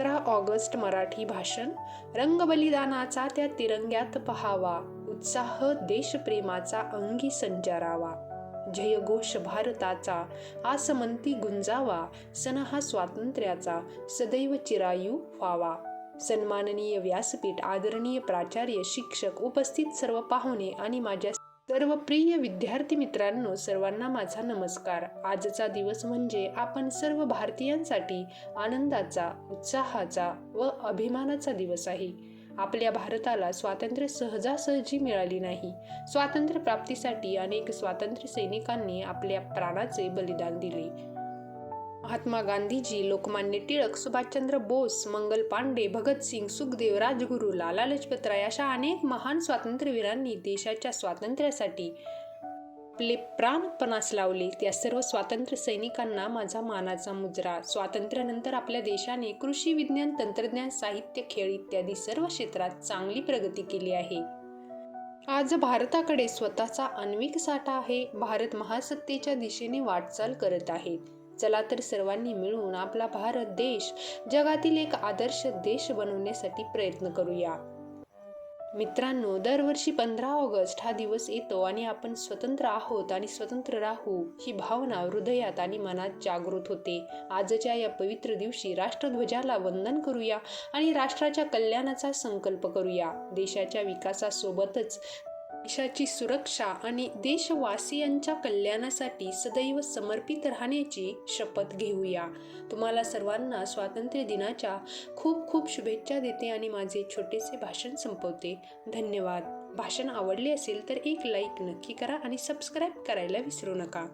पंधरा ऑगस्ट मराठी भाषण. रंगबलिदानाचा त्या तिरंग्यात पहावा. उत्साह देशप्रेमाचा अंगी संचारावा. जयघोष भारताचा आसमंती गुंजावा. सण हा स्वातंत्र्याचा सदैव चिरायू व्हावा. सन्माननीय व्यासपीठ आदरणीय प्राचार्य शिक्षक उपस्थित सर्व पाहुणे आणि माझ्या सर्व प्रिय विद्यार्थी मित्रांनो सर्वांना माझा नमस्कार. आजचा दिवस म्हणजे आपण सर्व भारतीयांसाठी आनंदाचा उत्साहाचा व अभिमानाचा दिवस आहे. आपल्या भारताला स्वातंत्र्य सहजासहजी मिळाली नाही. स्वातंत्र्य प्राप्तीसाठी अनेक स्वातंत्र्य सैनिकांनी आपल्या प्राणाचे बलिदान दिले. महात्मा गांधीजी लोकमान्य टिळक सुभाषचंद्र बोस मंगल पांडे भगतसिंग सुखदेव राजगुरू लाला लजपतराय अशा अनेक महान स्वातंत्र्यवीरांनी देशाच्या स्वातंत्र्यासाठी आपले प्राणपणास लावले. त्या सर्व स्वातंत्र्य सैनिकांना माझा मानाचा मुजरा. स्वातंत्र्यानंतर आपल्या देशाने कृषी विज्ञान तंत्रज्ञान साहित्य खेळ इत्यादी सर्व क्षेत्रात चांगली प्रगती केली आहे. आज भारताकडे स्वतःचा आण्विक साठा आहे. भारत महासत्तेच्या दिशेने वाटचाल करत आहे. चला तर सर्वांनी मिळून आपला भारत देश जगातील एक आदर्श देश बनवण्यासाठी प्रयत्न करूया. मित्रांनो दरवर्षी पंधरा ऑगस्ट हा दिवस येतो आणि आपण स्वतंत्र आहोत आणि स्वतंत्र राहू ही भावना हृदयात आणि मनात जागृत होते. आजच्या या पवित्र दिवशी राष्ट्रध्वजाला वंदन करूया आणि राष्ट्राच्या कल्याणाचा संकल्प करूया. देशाच्या विकासासोबतच देशाची सुरक्षा आणि देशवासियांच्या कल्याणासाठी सदैव समर्पित राहण्याची शपथ घेऊया. तुम्हाला सर्वांना स्वातंत्र्य दिनाच्या खूप खूप शुभेच्छा देते आणि माझे छोटेसे भाषण संपवते. धन्यवाद. भाषण आवडले असेल तर एक लाईक नक्की करा आणि सबस्क्राईब करायला विसरू नका.